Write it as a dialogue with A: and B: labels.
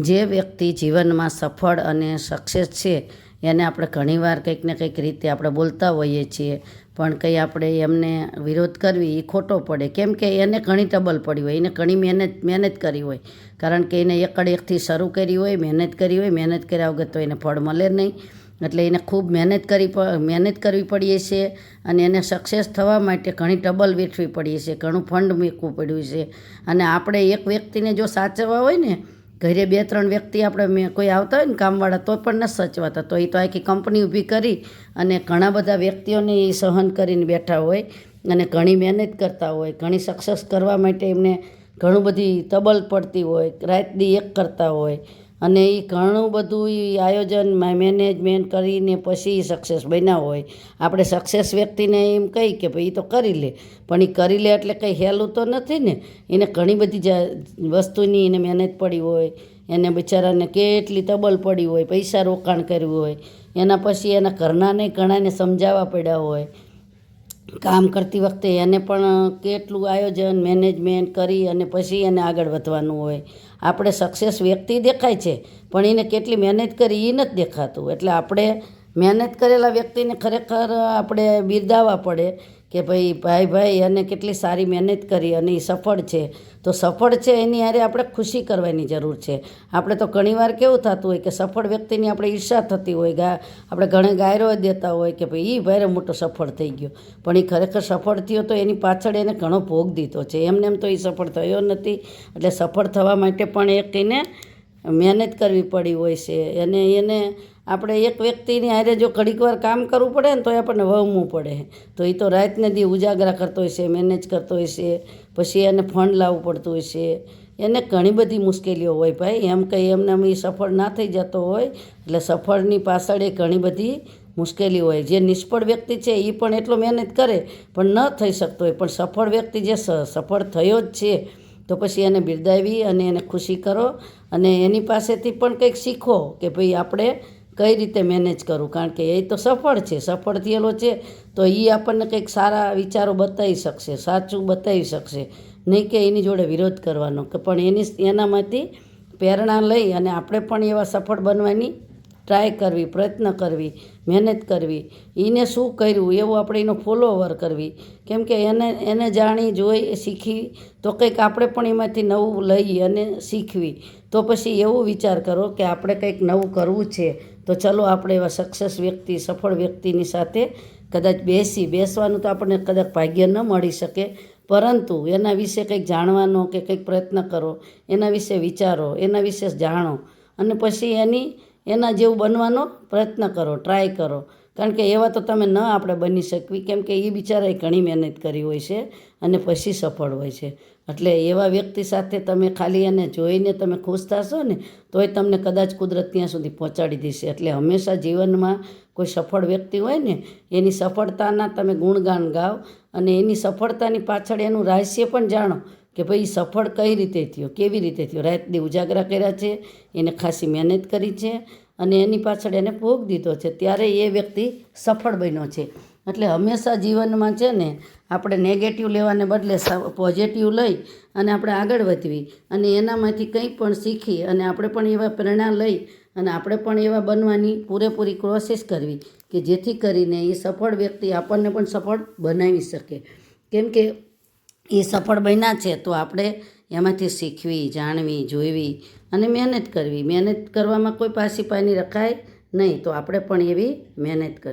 A: જે વ્યક્તિ જીવનમાં સફળ અને સક્સેસ છે, એને આપણે ઘણીવાર કંઈક ને કંઈક રીતે આપણે બોલતા હોઈએ છીએ. પણ કંઈ આપણે એમને વિરોધ કરવી એ ખોટો પડે. કેમ કે એને ઘણી ટબલ પડી હોય, એને ઘણી મહેનત મહેનત કરી હોય. કારણ કે એને એકડ એકથી શરૂ કરી હોય, મહેનત કરી હોય, મહેનત કર્યા વગર તો એને ફળ મળે નહીં. એટલે એને ખૂબ મહેનત કરી મહેનત કરવી પડીએ છે અને એને સક્સેસ થવા માટે ઘણી ટબલ વેઠવી પડીએ છે ઘણું ફંડ મૂકવું પડ્યું છે. અને આપણે એક વ્યક્તિને જો સાચવવા હોય ને ઘરે બે ત્રણ વ્યક્તિ આપણે મેં કોઈ આવતા હોય ને કામવાળા, તો પણ ન સચવાતા. તો એ તો આખી કંપની ઊભી કરી અને ઘણા બધા વ્યક્તિઓને એ સહન કરીને બેઠા હોય અને ઘણી મહેનત કરતા હોય, ઘણી સક્સેસ કરવા માટે એમને ઘણું બધી તબલ પડતી હોય, રાત દી એક કરતા હોય. અને એ ઘણું બધું એ આયોજન મેનેજમેન્ટ કરીને પછી સક્સેસ બન્યા હોય. આપણે સક્સેસ વ્યક્તિને એમ કહી કે ભાઈ એ તો કરી લે. પણ એ કરી લે એટલે કંઈ હેલું તો નથી ને. એને ઘણી બધી વસ્તુની એને મહેનત પડી હોય. એને બિચારાને કેટલી તબલ પડી હોય, પૈસા રોકાણ કર્યું હોય. એના પછી એના ઘરનાને ઘણાને સમજાવવા પડ્યા હોય. કામ કરતી વખતે એને પણ કેટલું આયોજન મેનેજમેન્ટ કરી અને પછી એને આગળ વધવાનું હોય. આપણે સક્સેસ વ્યક્તિ દેખાય છે, પણ એને કેટલી મહેનત કરી એ નથી દેખાતું. એટલે આપણે મહેનત કરેલા વ્યક્તિને ખરેખર આપણે બિરદાવવા પડે. કે ભાઈ ભાઈ ભાઈ એને કેટલી સારી મહેનત કરી અને એ સફળ છે. તો સફળ છે એની હારે આપણે ખુશી કરવાની જરૂર છે. આપણે તો ઘણીવાર કેવું થતું હોય કે સફળ વ્યક્તિની આપણે ઈર્ષા થતી હોય ગા, આપણે ઘણે ગાયરો દેતા હોય કે ભાઈ એ ભાઈ મોટો સફળ થઈ ગયો. પણ એ ખરેખર સફળ થયો તો એની પાછળ એને ઘણો ભોગ દીધો છે. એમને એમ તો એ સફળ થયો નથી. એટલે સફળ થવા માટે પણ એક એને મહેનત કરવી પડી હોય છે. અને એને આપણે એક વ્યક્તિની હારે જો ઘડીક વાર કામ કરવું પડે ને તો આપણને વહમવું પડે. તો એ તો રાતને દી ઉજાગરા કરતો હોય છે, મેનેજ કરતો હોય છે, પછી એને ફંડ લાવવું પડતું હોય છે. એને ઘણી બધી મુશ્કેલીઓ હોય ભાઈ. એમ કંઈ એમને એમ એ સફળ ના થઈ જતો હોય, એટલે સફળની પાછળ એ ઘણી બધી મુશ્કેલી હોય. જે નિષ્ફળ વ્યક્તિ છે એ પણ એટલો મહેનત કરે, પણ ન થઈ શકતો હોય. પણ સફળ વ્યક્તિ જે સફળ થયો જ છે તો પછી એને બિરદાવી અને એને ખુશી કરો અને એની પાસેથી પણ કંઈક શીખો કે ભાઈ આપણે કઈ રીતે મેનેજ કરવું કારણ કે એ તો સફળ છે, સફળ થયેલો છે, તો એ આપણને કંઈક સારા વિચારો બતાવી શકશે, સાચું બતાવી શકશે. નહીં કે એની જોડે વિરોધ કરવાનો. કે પણ એની, એનામાંથી પ્રેરણા લઈ અને આપણે પણ એવા સફળ બનવાની ટ્રાય કરવી, પ્રયત્ન કરવી, મહેનત કરવી. એને શું કર્યું? એવું આપણે એનો ફોલોવર કરવી. કેમ કે એને એને જાણી, જોઈ શીખી. તો કંઈક આપણે પણ એમાંથી નવું લઈ અને શીખવી. તો પછી એવો વિચાર કરો કે આપણે કંઈક નવું કરવું છે. તો ચલો આપણે એવા સક્સેસ વ્યક્તિ, સફળ વ્યક્તિની સાથે કદાચ બેસી. બેસવાનું તો આપણને કદાચ ભાગ્ય ન મળી શકે. પરંતુ એના વિશે કંઈક જાણવાનો કે કંઈક પ્રયત્ન કરો. એના વિશે વિચારો. એના વિશે જાણો. અને પછી એની એના જેવું બનવાનો પ્રયત્ન કરો ટ્રાય કરો. કારણ કે એવા તો તમે ન આપણે બની શકવી. કેમ કે એ બિચારાએ ઘણી મહેનત કરી હોય છે અને પછી સફળ હોય છે. એટલે એવા વ્યક્તિ સાથે તમે ખાલી એને જોઈને તમે ખુશ થશો ને, તોય તમને કદાચ કુદરત ત્યાં સુધી પહોંચાડી દેશે. એટલે હંમેશા જીવનમાં કોઈ સફળ વ્યક્તિ હોય ને, એની સફળતાના તમે ગુણગાન ગાઓ અને એની સફળતાની પાછળ એનું રહસ્ય પણ જાણો. કે ભાઈ સફળ કઈ રીતે થયો? કેવી રીતે થયો? રાતની ઉજાગરા કર્યા છે, એને ખાસી મહેનત કરી છે અને એની પાછળ એને ભોગ દીધો છે. ત્યારે એ વ્યક્તિ સફળ બન્યો છે. એટલે હંમેશા જીવનમાં છે ને, આપણે નેગેટિવ લેવાને બદલે પોઝિટિવ લઈ અને આપણે આગળ વધવી અને એનામાંથી કંઈ પણ શીખી અને આપણે પણ એવા પ્રેરણા લઈ અને આપણે પણ એવા બનવાની પૂરેપૂરી કોશિશ કરવી કે જેથી કરીને એ સફળ વ્યક્તિ આપણને પણ સફળ બનાવી શકે. કેમ કે એ સફળ બન્યા છે તો આપણે એમાંથી શીખવી, જાણવી, જોઈવી અને મહેનત કરવી. મહેનત કરવામાં કોઈ પાસી પાની રખાય નહીં તો આપણે પણ એવી મહેનત કરવી.